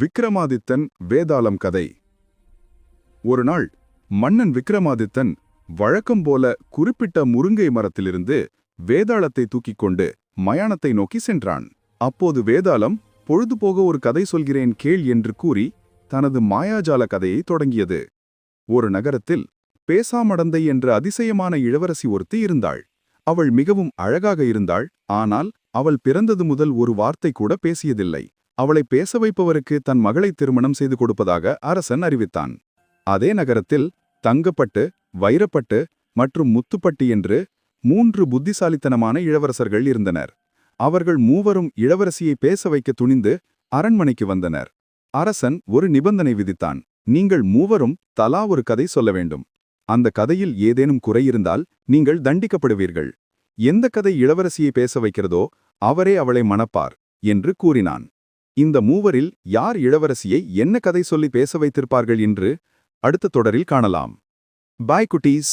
விக்ரமாதித்தன் வேதாளம் கதை. ஒரு நாள் மன்னன் விக்ரமாதித்தன் வழக்கம் போல குறிப்பிட்ட முருங்கை மரத்திலிருந்து வேதாளத்தை தூக்கிக் கொண்டு மயானத்தை நோக்கி சென்றான். அப்போது வேதாளம் பொழுதுபோக ஒரு கதை சொல்கிறேன் கேள் என்று கூறி தனது மாயாஜால கதையை தொடங்கியது. ஒரு நகரத்தில் பேசாமடந்தை என்ற அதிசயமான இளவரசி ஒருத்தி இருந்தாள். அவள் மிகவும் அழகாக இருந்தாள் ஆனால் அவள் பிறந்தது முதல் ஒரு வார்த்தை கூட பேசியதில்லை. அவளை பேச வைப்பவருக்கு தன் மகளை திருமணம் செய்து கொடுப்பதாக அரசன் அறிவித்தான். அதே நகரத்தில் தங்கப்பட்டு வைரப்பட்டு மற்றும் முத்துப்பட்டி என்று மூன்று புத்திசாலித்தனமான இளவரசர்கள் இருந்தனர். அவர்கள் மூவரும் இளவரசியை பேச வைக்க துணிந்து அரண்மனைக்கு வந்தனர். அரசன் ஒரு நிபந்தனை விதித்தான். நீங்கள் மூவரும் தலா ஒரு கதை சொல்ல வேண்டும். அந்த கதையில் ஏதேனும் குறையிருந்தால் நீங்கள் தண்டிக்கப்படுவீர்கள். எந்த கதை இளவரசியை பேச வைக்கிறதோ அவரே அவளை மணப்பார் என்று கூறினான். இந்த மூவரில் யார் இளவரசியை என்ன கதை சொல்லி பேச வைத்திருப்பார்கள் என்று அடுத்த தொடரில் காணலாம். பாய் குட்டீஸ்.